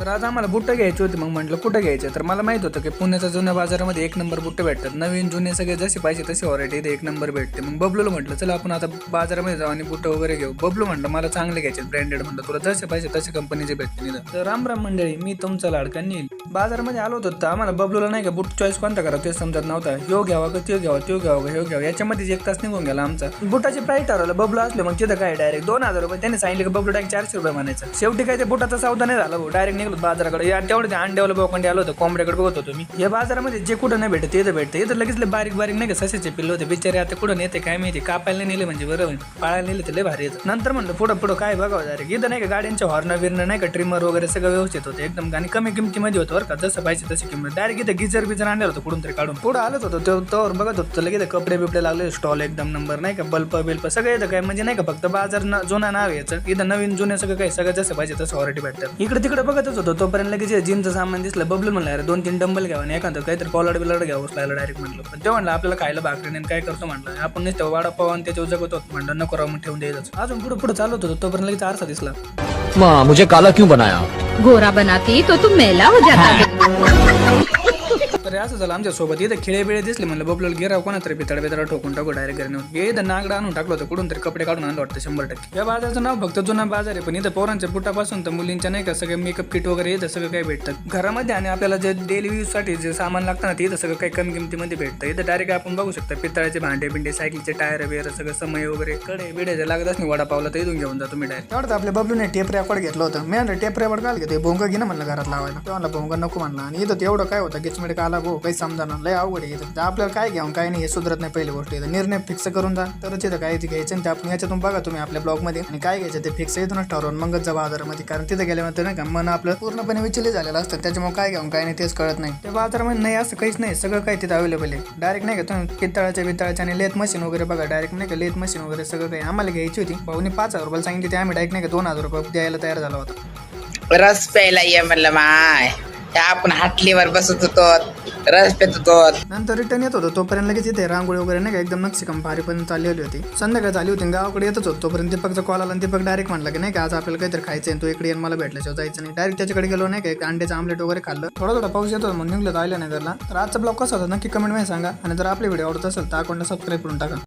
तर आज आम्हाला बुट्टं घ्यायची होती मग म्हटलं कुठं घ्यायचं? तर मला माहीत होतं की पुण्याच्या जुन्या बाजारामध्ये एक नंबर बुट्टे भेटतात. नवीन जुने सगळे जसे पाहिजे तसे व्हरायटी इथे एक नंबर भेटते. मग बबलूला म्हटलं चला आपण आता बाजारामध्ये जाऊ आणि बुट्टं वगैरे घेऊ. बबलू म्हटलं मला चांगले घ्यायचे ब्रँडेड म्हटलं तुला जसे पाहिजे तसे कंपनीचे भेटते तर राम राम मंडळी मी तुमचा लाडका नील. बाजारामध्ये आलो होतो तर आम्हाला बबलूला नाही का बुट चॉईस कोणता करा ते समजत नव्हता. यो घ्यावा का त्यो घ्यावा त्यो घ्यावा का ह्यो घ्यावा याच्यामध्येच एक तास निघून गेला आमचा. बुटाची प्राईस ठरवलं बबलू असले मग तिथं काय डायरेक्ट दोन हजार रुपये. त्यांनी सांगितलं की बबलू डायरेक्ट चारशे रुपये म्हणायचं. शेवटी काय ते बुटाचा सौदा नाही झाला डायरेक्ट निघलो बाजाराकडे. या तेवढं ते अंड्यावाला बोकंडी आलो होतो कोंबड्याकडे बघत होतो मी. या बाजारामध्ये जे कुठं नाही भेटत इथं भेटतं. इथं लगेच बारीक बारीक नाही का सशाचे पिल्ले होते. बिचारे आता कुठं नेते काय माहिती कापायला नेले म्हणजे बरं पाळायला नेले तर लय भारी येतं नंतर म्हणलं पुढं पुढं काय बघावं डायरेक्ट इथं नाही का गाड्यांच्या हॉर्न बिर्न नाही का ट्रिमर वगैरे सगळं व्यवस्थित होतं. एकदम आणि कमी किमतीमध्ये होतं बरं का. जसं पाहिजे तशी किंमत. डायरेक्ट इथं गिजर बिजर आणलं होतं कुठून तरी काढून. पुढं आलंच होतं. तो तोवर बघत होतं. लगेच कपडे बिपडे लागले. स्टॉल एकदम नंबर नाही का. बल्प बिल्प सगळं येतं काय म्हणजे नाही का फक्त बाजार जुना नाव याचं. इथं नवीन जुने सगळं काही सगळं जसं पाहिजे तसं व्हरायटी भेटतं. इकडे तिकडे बघतच होतो तोपर्यंत लगेच जिमचं सामान दिसलं बबलू म्हणलं अरे दोन तीन डंबल घ्यावं आणि एखादं काहीतरी पॉलड बिलड घ्यावं लागलं डायरेक्ट म्हटलं पण ते म्हणलं आपल्याला खायला भाकरी नाही काय करतो? म्हटलं आपण नुसतं वडापाव आणि त्याच्यावर जगत होतो म्हणलं नको मग ठेवून द्यायचं अजून पुढे पुढे चालत होतो तोपर्यंत लगेच आरसा दिसला. माँ मुझे काला क्यों बनाया? गोरा बनाती तो तुम मेला हो जाता. अरे तर असं झालं आमच्यासोबत इथं खिळे बिळे दिसले म्हणलं बबलूला गिरा कोणा तरी बितड बितड ठोकून टाकू डायरेक्ट घरी नेऊन. हे इथं नागडा आणून टाकलं होतं कुठून तरी कपडे काढून आणलं वाटतं शंभर टक्के. या बाजाराचं नाव फक्त जुना बाजार आहे पण इथं पोरांच्या पुटापासून तर मुलींच्या नाही का सगळे मेकअप किट वगैरे इथं सगळं काही भेटतं. घरामध्ये आणि आपल्याला जे डेली यूजसाठी जे सामान लागतं ना ते इथं सगळं काही कमी किमतीमध्ये भेटतं. इथं डायरेक्ट आपण बघू शकता पितळाचे भांडे बिंडे सायकलचे टायर वगैरे सगळं समय वगैरे कडे बिडे जर लागत नाही वडापावला तर इथून घेऊन जातो मी डायरेक्ट तेवढं आपल्या बबलूने टेप रेकॉर्ड घेतलं होतं. मी म्हणलं टेप रेकॉर्ड काल घेतो भोंग घे ना म्हणलं घरात लावायला. तेव्हा म्हणलं नको म्हणलं. आणि इथं तेवढं काय होतं गिचमिड का आला काही समजा लय अवघड आहे तर. आपल्याला काय घ्यावं काय नाही हे सुधरत नाही पहिली गोष्ट. इथं निर्णय फिक्स करून जा. तरच इथं काय घ्यायचं आणि ते आपण याच्यातून बघा तुम्ही आपल्या ब्लॉगमध्ये. आणि काय घ्यायचं ते फिक्स इथूनच ठरवून मगच जा बाजारामध्ये. कारण तिथं गेल्यानंतर नाही का मन आपलं पूर्णपणे विचलित झालेलं असतं. त्याच्यामुळे काय घ्यावं काय नाही तेच कळत नाही. ते बाजारामध्ये नाही असं काहीच नाही. सगळं काही तिथं अवेलेबल आहे. डायरेक्ट नाही का तुम्ही पितळाच्या बितळाच्या आणि लेथ मशीन वगैरे बघा. डायरेक्ट नाही का लेथ मशीन वगैरे सगळं काही आम्हाला घ्यायची होती. भाऊनी पाच हजार रुपयाला सांगितली ते आम्ही डायरेक्ट नाही का दोन हजार रुपये द्यायला तयार झाला होता. रस प्यायला ये म्हणलं माय. त्या आपण हाटलीवर बसत होतो रस पेत होतो. नंतर रिटर्न येत होतो तोपर्यंत लगेच इथे रांगोळी वगैरे नाही का एकदम भारी भारीपर्यंत चाललेली होती. संध्याकाळ झाली होती गावाकडे येतच होतो तोपर्यंत दीपकचा कॉल आला आणि दीपक डायरेक्ट म्हणला की नाही का आज आपल्याला काहीतरी खायचं आहे तू इकडे येऊन मला भेटल्याशिवाय जायचं नाही. डायरेक्ट त्याच्याकडे गेलो नाही का एक अंड्याचं आमलेट वगैरे खाल्लं. थोडा थोडा पाऊस येतो म्हणून निघलं आलं नाही त्याला तर आजचा ब्लॉग कसा होता नक्की कमेंटमध्ये सांगा. आणि जर आपले व्हिडिओ आवडत असेल तर अकाउंटला सबस्क्राईब करून टाका.